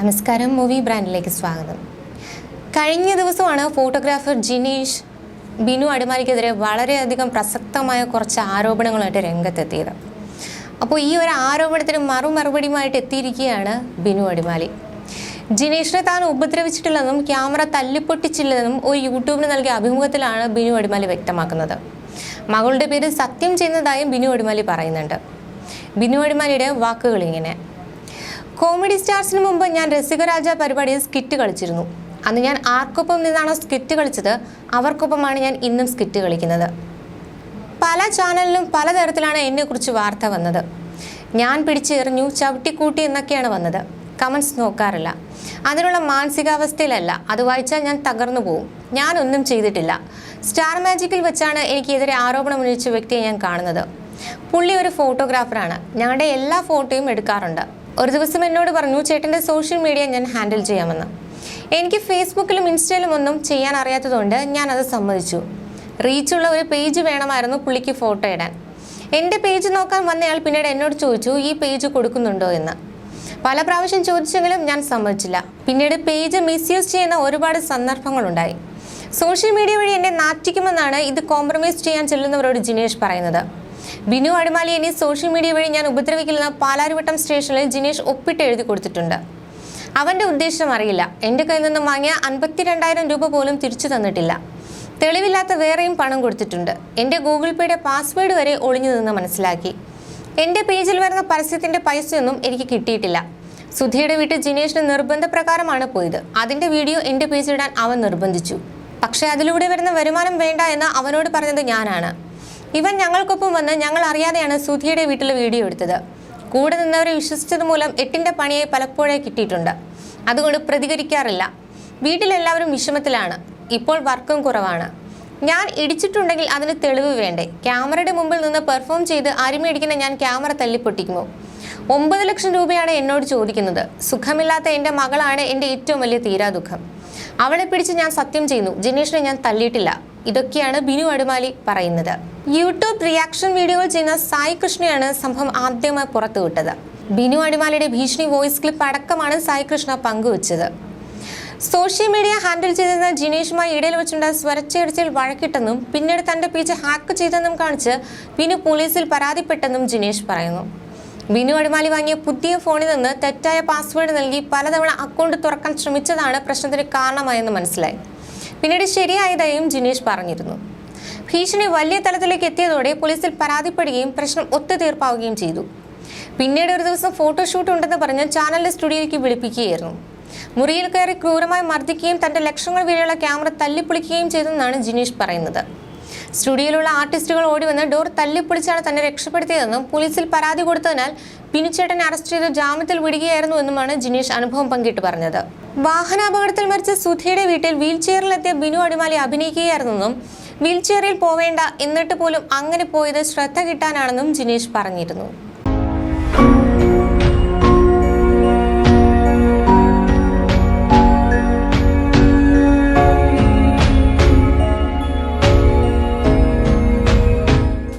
നമസ്കാരം മൂവി ബ്രാൻഡിലേക്ക് സ്വാഗതം. കഴിഞ്ഞ ദിവസമാണ് ഫോട്ടോഗ്രാഫർ ജിനീഷ് ബിനു അടിമാലിക്കെതിരെ വളരെയധികം പ്രസക്തമായ കുറച്ച് ആരോപണങ്ങളായിട്ട് രംഗത്തെത്തിയത്. അപ്പോൾ ഈ ഒരു ആരോപണത്തിന് മറുമറുപടിയുമായിട്ട് എത്തിയിരിക്കുകയാണ് ബിനു അടിമാലി. ജിനീഷിനെ താൻ ഉപദ്രവിച്ചിട്ടില്ലെന്നും ക്യാമറ തല്ലിപ്പൊട്ടിച്ചില്ലെന്നും ഒരു യൂട്യൂബിന് നൽകിയ അഭിമുഖത്തിലാണ് ബിനു അടിമാലി വ്യക്തമാക്കുന്നത്. മകളുടെ പേര് സത്യം ചെയ്യുന്നതായും ബിനു അടിമാലി പറയുന്നുണ്ട്. ബിനു അടിമാലിയുടെ വാക്കുകൾ ഇങ്ങനെ കോമഡി സ്റ്റാർസിന് മുമ്പ് ഞാൻ രസികരാജ പരിപാടിയിൽ സ്കിറ്റ് കളിച്ചിരുന്നു. അന്ന് ഞാൻ ആർക്കൊപ്പം നിന്നാണോ സ്കിറ്റ് കളിച്ചത് അവർക്കൊപ്പമാണ് ഞാൻ ഇന്നും സ്കിറ്റ് കളിക്കുന്നത്. പല ചാനലിലും പലതരത്തിലാണ് എന്നെക്കുറിച്ച് വാർത്ത വന്നത്. ഞാൻ പിടിച്ചെറിഞ്ഞു ചവിട്ടിക്കൂട്ടി എന്നൊക്കെയാണ് വന്നത്. കമൻസ് നോക്കാറില്ല. അതിനുള്ള മാനസികാവസ്ഥയിലല്ല. അത് വായിച്ചാൽ ഞാൻ തകർന്നു പോവും. ഞാനൊന്നും ചെയ്തിട്ടില്ല. സ്റ്റാർ മാജിക്കിൽ വെച്ചാണ് എനിക്കെതിരെ ആരോപണം ഉന്നയിച്ച വ്യക്തിയെ ഞാൻ കാണുന്നത്. പുള്ളി ഒരു ഫോട്ടോഗ്രാഫറാണ് ഞങ്ങളുടെ എല്ലാ ഫോട്ടോയും എടുക്കാറുണ്ട്. ഒരു ദിവസം എന്നോട് പറഞ്ഞു ചേട്ടന്റെ സോഷ്യൽ മീഡിയ ഞാൻ ഹാൻഡിൽ ചെയ്യാമെന്ന്. എനിക്ക് ഫേസ്ബുക്കിലും ഇൻസ്റ്റയിലും ഒന്നും ചെയ്യാൻ അറിയാത്തതുകൊണ്ട് ഞാൻ അത് സമ്മതിച്ചു റീച്ചുള്ള ഒരു പേജ് വേണമായിരുന്നു പുള്ളിക്ക് ഫോട്ടോ ഇടാൻ. എന്റെ പേജ് നോക്കാൻ വന്നയാൾ പിന്നീട് എന്നോട് ചോദിച്ചു ഈ പേജ് കൊടുക്കുന്നുണ്ടോ എന്ന്? പല പ്രാവശ്യം ചോദിച്ചെങ്കിലും ഞാൻ സമ്മതിച്ചില്ല. പിന്നീട് പേജ് മിസ്യൂസ് ചെയ്യുന്ന ഒരുപാട് സന്ദർഭങ്ങളുണ്ടായി. സോഷ്യൽ മീഡിയ വഴി എന്നെ നാറ്റിക്കുമെന്നാണ് ഇത് കോംപ്രമൈസ് ചെയ്യാൻ ചെല്ലുന്നവരോട് ജിനേഷ് പറയുന്നത്. ബിനു അടിമാലി എന്നീ സോഷ്യൽ മീഡിയ വഴി ഞാൻ ഉപദ്രവിക്കുന്ന പാലാരിവട്ടം സ്റ്റേഷനിൽ ജിനേഷ് ഒപ്പിട്ട് എഴുതി കൊടുത്തിട്ടുണ്ട്. അവന്റെ ഉദ്ദേശം അറിയില്ല. എന്റെ കയ്യിൽ നിന്നും വാങ്ങിയ അൻപത്തിരണ്ടായിരം രൂപ പോലും തിരിച്ചു തന്നിട്ടില്ല. തെളിവില്ലാത്ത വേറെയും പണം കൊടുത്തിട്ടുണ്ട്. എന്റെ ഗൂഗിൾ പേയുടെ പാസ്വേഡ് വരെ ഒളിഞ്ഞു നിന്ന് മനസ്സിലാക്കി. എന്റെ പേജിൽ വരുന്ന പരസ്യത്തിന്റെ പൈസയൊന്നും എനിക്ക് കിട്ടിയിട്ടില്ല. സുധിയുടെ വീട്ടിൽ ജിനേഷിന് നിർബന്ധപ്രകാരമാണ് പോയത്. അതിന്റെ വീഡിയോ എന്റെ പേജിലിടാൻ അവൻ നിർബന്ധിച്ചു. പക്ഷേ അതിലൂടെ വരുന്ന വരുമാനം വേണ്ട എന്ന് അവനോട് പറഞ്ഞത് ഞാനാണ്. ഇവൻ ഞങ്ങൾക്കൊപ്പം വന്ന് ഞങ്ങൾ അറിയാതെയാണ് സുധിയുടെ വീട്ടിൽ വീഡിയോ എടുത്തത്. കൂടെ നിന്നവരെ വിശ്വസിച്ചത് മൂലം എട്ടിന്റെ പണിയെ പലപ്പോഴായി കിട്ടിയിട്ടുണ്ട്. അതുകൊണ്ട് പ്രതികരിക്കാറില്ല. വീട്ടിലെല്ലാവരും വിഷമത്തിലാണ്. ഇപ്പോൾ വർക്കും കുറവാണ്. ഞാൻ ഇടിച്ചിട്ടുണ്ടെങ്കിൽ അതിന് തെളിവ് വേണ്ടേ? ക്യാമറയുടെ മുമ്പിൽ നിന്ന് പെർഫോം ചെയ്ത് അരിമേടിക്കുന്ന ഞാൻ ക്യാമറ തല്ലിപ്പൊട്ടിക്കുമോ? ഒമ്പത് ലക്ഷം രൂപയാണ് എന്നോട് ചോദിക്കുന്നത്. സുഖമില്ലാത്ത എന്റെ മകളാണ് എന്റെ ഏറ്റവും വലിയ തീരാ ദുഃഖം. അവളെ പിടിച്ച് ഞാൻ സത്യം ചെയ്യുന്നു. ജിനേഷിനെ ഞാൻ തല്ലിയിട്ടില്ല. ഇതൊക്കെയാണ് ബിനു അടുമാലി പറയുന്നത്. യൂട്യൂബ് റിയാക്ഷൻ വീഡിയോകൾ ചെയ്യുന്ന സായി കൃഷ്ണയാണ് സംഭവം ആദ്യമായി പുറത്തുവിട്ടത്. ബിനു അടിമാലിയുടെ ഭീഷണി വോയിസ് ക്ലിപ്പ് അടക്കമാണ് സായി കൃഷ്ണ പങ്കുവച്ചത്. സോഷ്യൽ മീഡിയ ഹാൻഡിൽ ചെയ്തിരുന്ന ജിനേഷുമായി ഇടയിൽ വെച്ചുണ്ടായ സ്വരച്ചേർച്ചയിൽ വഴക്കിട്ടെന്നും പിന്നീട് തന്റെ പേജ് ഹാക്ക് ചെയ്തെന്നും കാണിച്ച് ബിനു പോലീസിൽ പരാതിപ്പെട്ടെന്നും ജിനേഷ് പറയുന്നു. ബിനു അടിമാലി വാങ്ങിയ പുതിയ ഫോണിൽ നിന്ന് തെറ്റായ പാസ്വേഡ് നൽകി പലതവണ അക്കൗണ്ട് തുറക്കാൻ ശ്രമിച്ചതാണ് പ്രശ്നത്തിന് കാരണമായെന്ന് മനസ്സിലായി. പിന്നീട് ശരിയായതായും ജിനേഷ് പറഞ്ഞിരുന്നു. ഭീഷണി വലിയ തലത്തിലേക്ക് എത്തിയതോടെ പോലീസിൽ പരാതിപ്പെടുകയും പ്രശ്നം ഒത്തുതീർപ്പാവുകയും ചെയ്തു. പിന്നീട് ഒരു ദിവസം ഫോട്ടോഷൂട്ട് ഉണ്ടെന്ന് പറഞ്ഞ് ചാനലിന്റെ സ്റ്റുഡിയോയ്ക്ക് വിളിപ്പിക്കുകയായിരുന്നു. മുറിയിൽ കയറി ക്രൂരമായി മർദ്ദിക്കുകയും തന്റെ ലക്ഷങ്ങൾ വരെയുള്ള ക്യാമറ തല്ലിപ്പൊളിക്കുകയും ചെയ്തെന്നാണ് ജിനീഷ് പറയുന്നത്. സ്റ്റുഡിയോയിലുള്ള ആർട്ടിസ്റ്റുകൾ ഓടിവന്ന് ഡോർ തല്ലിപ്പൊളിച്ചാണ് തന്നെ രക്ഷപ്പെടുത്തിയതെന്നും പോലീസിൽ പരാതി കൊടുത്തതിനാൽ പിനിച്ചേട്ടൻ അറസ്റ്റ് ചെയ്ത് ജാമ്യത്തിൽ വിടുകയായിരുന്നു എന്നുമാണ് ജിനീഷ് അനുഭവം പങ്കിട്ട് പറഞ്ഞത്. വാഹനാപകടത്തിൽ മരിച്ച സുധയുടെ വീട്ടിൽ വീൽ ചെയറിലെത്തിയ ബിനു അടിമാലി അഭിനയിക്കുകയായിരുന്നെന്നും വീൽ ചെയറിൽ പോവേണ്ട എന്നിട്ട് പോലും അങ്ങനെ പോയത് ശ്രദ്ധ കിട്ടാനാണെന്നും ജിനീഷ് പറഞ്ഞിരുന്നു.